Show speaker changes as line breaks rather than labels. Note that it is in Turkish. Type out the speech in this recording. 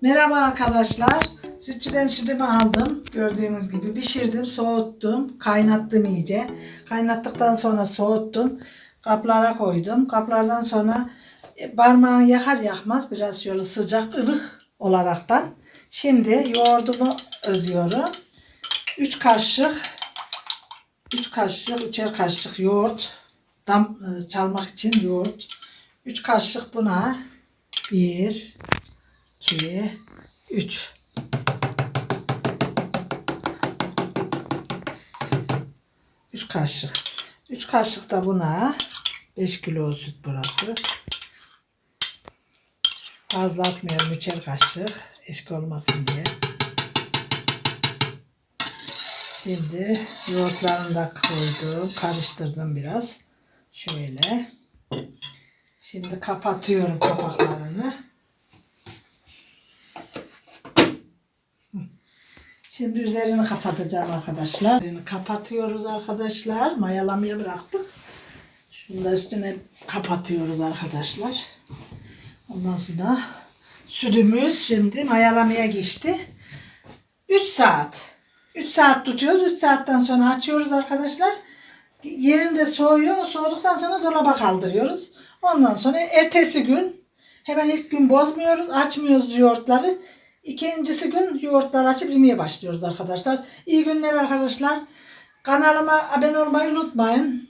Merhaba arkadaşlar. Sütçüden sütümü aldım. Gördüğünüz gibi pişirdim, soğuttum, kaynattım iyice. Kaynattıktan sonra soğuttum. Kaplara koydum. Kaplardan sonra parmağın yakar yakmaz biraz şöyle sıcak ılık olaraktan. Şimdi yoğurdumu özüyorum. 3 kaşık 3 kaşık, 3'er kaşık yoğurt. Dam, e, çalmak için yoğurt. 3 kaşık buna. 1 2 3 3 kaşık. 3 kaşık da buna 5 kilo süt burası. Fazla atmıyorum 3'er kaşık. Eşki olmasın diye. Şimdi yoğurtlarını da koydum. Karıştırdım biraz. Şöyle. Şimdi kapatıyorum kapaklarını. Şimdi üzerini kapatacağım arkadaşlar. Üzerini kapatıyoruz arkadaşlar. Mayalamaya bıraktık. Şunu da üstüne kapatıyoruz arkadaşlar. Ondan sonra sütümüz şimdi mayalamaya geçti. 3 saat. 3 saat tutuyoruz. 3 saatten sonra açıyoruz arkadaşlar. Yerinde soğuyor. Soğuduktan sonra dolaba kaldırıyoruz. Ondan sonra ertesi gün hemen ilk gün bozmuyoruz. Açmıyoruz yoğurtları. İkincisi gün yoğurtları açıp yemeye başlıyoruz arkadaşlar. İyi günler arkadaşlar. Kanalıma abone olmayı unutmayın.